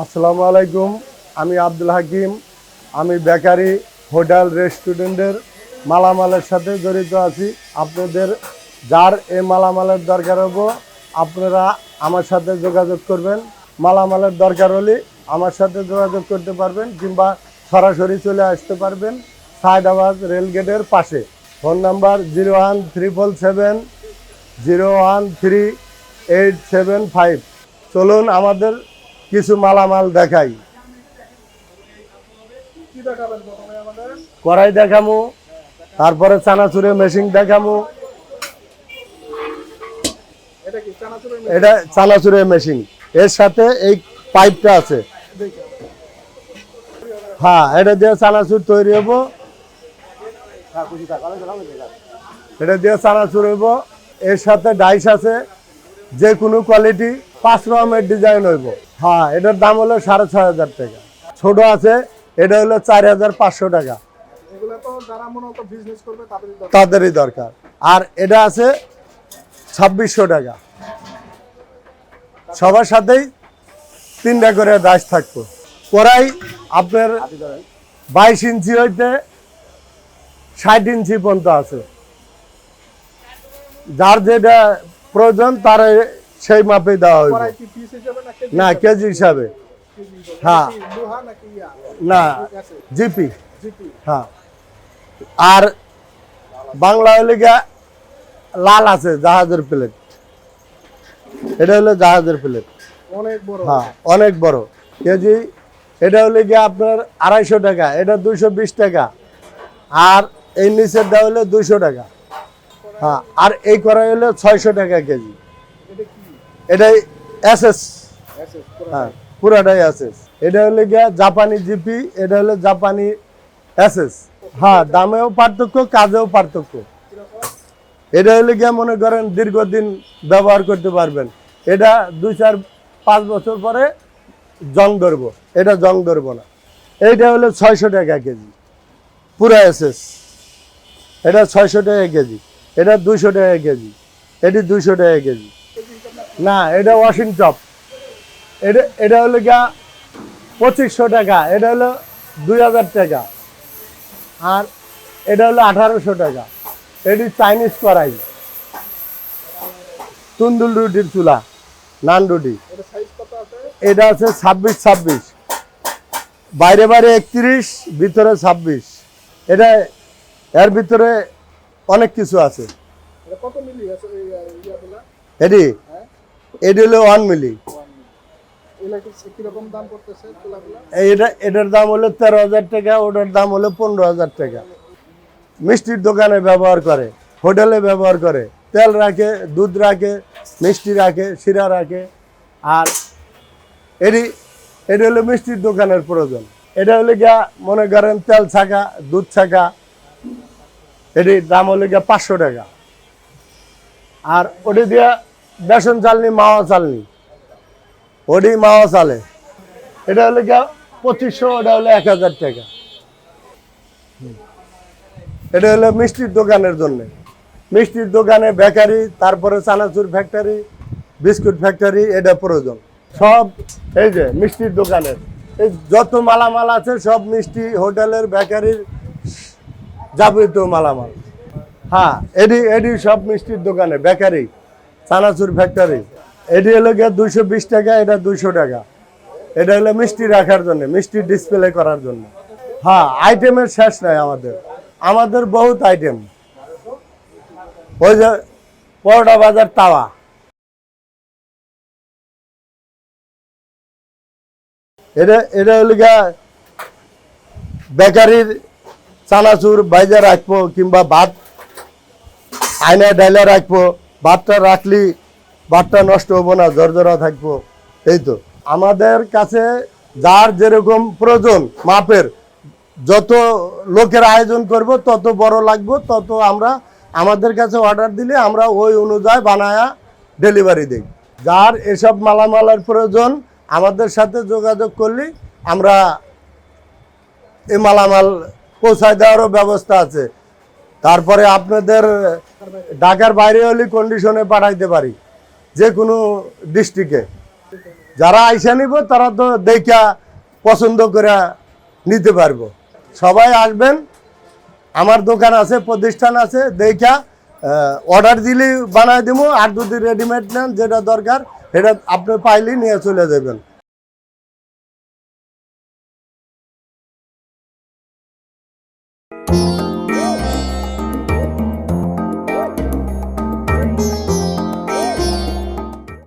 আসসালামু আলাইকুম, আমি আব্দুল হাকিম। আমি বেকারি হোটেল রেস্টুরেন্টের মালামালের সাথে জড়িত আছি। আপনাদের যার এই মালামালের দরকার হব, আপনারা আমার সাথে যোগাযোগ করবেন। মালামালের দরকার হলে আমার সাথে যোগাযোগ করতে পারবেন কিংবা সরাসরি চলে আসতে পারবেন সায়দাবাদ রেলগেটের পাশে। Phone number zero one triple seven, zero one three eight seven five. চলুন আমাদের কিছু মালামাল দেখাই। কড়াই দেখামো, তারপরে চানাচুরে মেশিন দেখামু। এটা চানাচুরে মেশিন এর সাথে এই পাইপটা আছে। হ্যাঁ এটা দিয়ে চানাচুর তৈরি হব। এটা দিয়ে চানাচুর হইব এর সাথে ডাইস আছে। যে কোনো কোয়ালিটি পাঁচ রকমের ডিজাইন হইব। হ্যাঁ এটার দাম হলো সাড়ে ছয় হাজার টাকা। ছোট আছে এটা হলো চার হাজার পাঁচশো টাকা। তাদেরই দরকার। আর এটা আছে ছাব্বিশশো টাকা। সবার সাথেই তিনটা করে দাস থাকব। কড়াই আপনার বাইশ ইঞ্চি হইতে ষাট ইঞ্চি পর্যন্ত আছে। যার যেটা প্রয়োজন তার সেই মাপে দেওয়া হইব। না কেজি হিসাবে? হ্যাঁ। না জিপি। হ্যাঁ। আর বাংলা হলে গিয়া লাল আছে জাহাজের প্লেট এটা হলো জাহাজের প্লেট অনেক বড়। হ্যাঁ অনেক বড়। কেজি এটা হলে গিয়ে আপনার আড়াইশো টাকা এটা দুইশো বিশ টাকা। আর এই নিচেরটা হলে দুইশো টাকা। হ্যাঁ আর এই করা হলো ছয়শো টাকা কেজি। এটাই এস এস এসএস হ্যাঁ পুরাটাই এসএস। এটা হলে গিয়া জাপানি জিপি এটা হলো জাপানি এসএস। হ্যাঁ দামেও পার্থক্য কাজেও পার্থক্য। এটা হলে গিয়া মনে করেন দীর্ঘদিন ব্যবহার করতে পারবেন। এটা দুই চার পাঁচ বছর পরে জং ধরবো। এটা জং ধরবো না। এইটা হলো ছয়শো টাকা কেজি। পুরা এসএস। এটা ছয়শো টাকা কেজি। এটা দুইশো টাকা কেজি। এটি দুইশো টাকা কেজি। না এটা ওয়াশিং টপ এটা এটা হলো গিয়া পঁচিশশো টাকা এটা হলো দুই হাজার টাকা আর এটা হলো আঠারোশো টাকা এটি চাইনিজ করাই তুন্দুল রুটির চুলা নান রুটি এটা আছে ছাব্বিশ ছাব্বিশ বাইরে বাইরে একত্রিশ ভিতরে ছাব্বিশ এটা এর ভিতরে অনেক কিছু আছে এটা এটি হলো ওয়ান মিলি এটা এটার দাম হলো তেরো হাজার টাকা ওটার দাম হলো পনেরো হাজার টাকা। মিষ্টির দোকানে ব্যবহার করে হোটেলে ব্যবহার করে তেল রাখে দুধ রাখে মিষ্টি রাখে শিরা রাখে আর এটি এটি হলো মিষ্টির দোকানের প্রয়োজন। এটা হলো গিয়া মনে করেন তেল ছাকা দুধ ছাকা এটির দাম হলে গিয়া পাঁচশো টাকা। আর ওটি দিয়া বেসন চালনি মাওয়া চালনি। ওটি মাওয়া চালে। এটা হলো গিয়া পঁচিশশো ওটা হলো এক হাজার টাকা। এটা হলো মিষ্টির দোকানের জন্য। মিষ্টির দোকানে বেকারি তারপরে চানাচুর ফ্যাক্টরি বিস্কুট ফ্যাক্টরি এটা প্রয়োজন। সব এই যে মিষ্টির দোকানের। এই যত মালামাল আছে সব মিষ্টি হোটেলের বেকারির যাবতীয় মালামাল। হ্যাঁ এডি এডি সব মিষ্টির দোকানে বেকারি। চানাচুর ফ্যাক্টরি এডি হলো গিয়ে দুইশো বিশ টাকা, এটা দুইশো টাকা। এটা হলো মিষ্টি রাখার জন্য, মিষ্টি ডিসপ্লে করার জন্য। হ্যাঁ আইটেমের শেষ নাই আমাদের। আমাদের বহুত আইটেম ওই যে পরোটা বাজার তাওয়া। এটা এটা হলো গিয়া বেকারির চানাচুর, বাইজা রাখব কিংবা ভাত আয়না ডাইলা রাখব। ভাতটা রাখলি ভাতটা নষ্ট হব না, জর্জরা থাকব। এই তো। আমাদের কাছে যার যেরকম প্রয়োজন, মাপের, যত লোকের আয়োজন করব, তত বড় লাগবো, তত আমরা, আমাদের কাছে অর্ডার দিলে আমরা ওই অনুযায়ী বানায়া ডেলিভারি দিই। যার এসব মালামালের প্রয়োজন, আমাদের সাথে যোগাযোগ করলে আমরা এই মালামাল পৌঁছায় দেওয়ারও ব্যবস্থা আছে। তারপরে আপনাদের ঢাকার বাইরে হলে কন্ডিশনে পাঠাইতে পারি, যে কোনো ডিস্ট্রিক্টে যারা আইসা নিব, তারা তো দেখা পছন্দ করে নিতে পারব। সবাই আসবেন, আমার দোকান আছে, প্রতিষ্ঠান আছে দেখা অর্ডার দিলে বানায় দিব আর যদি রেডিমেড নেন, যেটা দরকার, সেটা আপনি পাইলেই নিয়ে চলে যাবেন।